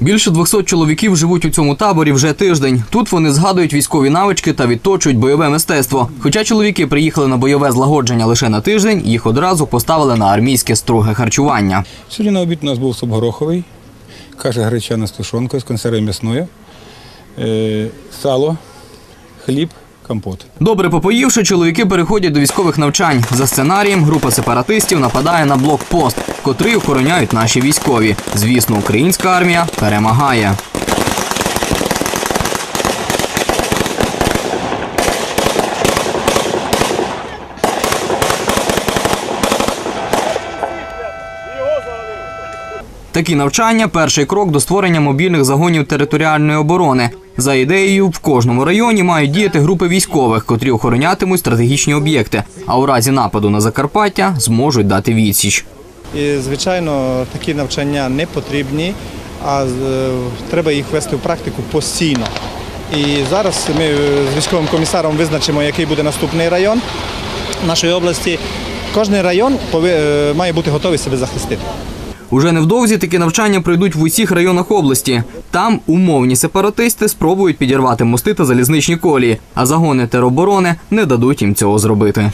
Більше 200 чоловіків живуть у цьому таборі вже тиждень. Тут вони згадують військові навички та відточують бойове мистецтво. Хоча чоловіки приїхали на бойове злагодження лише на тиждень, їх одразу поставили на армійське строге харчування. Сьогодні на обід у нас був суп гороховий, каша гречана з тушонкою, з консерви м'ясною, е, сало, хліб, компот. Добре попоївши, чоловіки переходять до військових навчань. За сценарієм група сепаратистів нападає на блокпост, котрий охороняють наші військові. Звісно, українська армія перемагає. Такі навчання перший крок до створення мобільних загонів територіальної оборони. За ідеєю, в кожному районі мають діяти групи військових, котрі охоронятимуть стратегічні об'єкти, а у разі нападу на Закарпаття зможуть дати відсіч. І, звичайно, такі навчання не потрібні, а е, треба їх вести в практику постійно. І зараз ми е, з військовим комісаром визначимо, який буде наступний район нашої області. Кожний район е, має бути готовий себе захистити. Уже невдовзі такі навчання пройдуть в усіх районах області. Там умовні сепаратисти спробують підірвати мости та залізничні колії, а загони тероборони не дадуть їм цього зробити.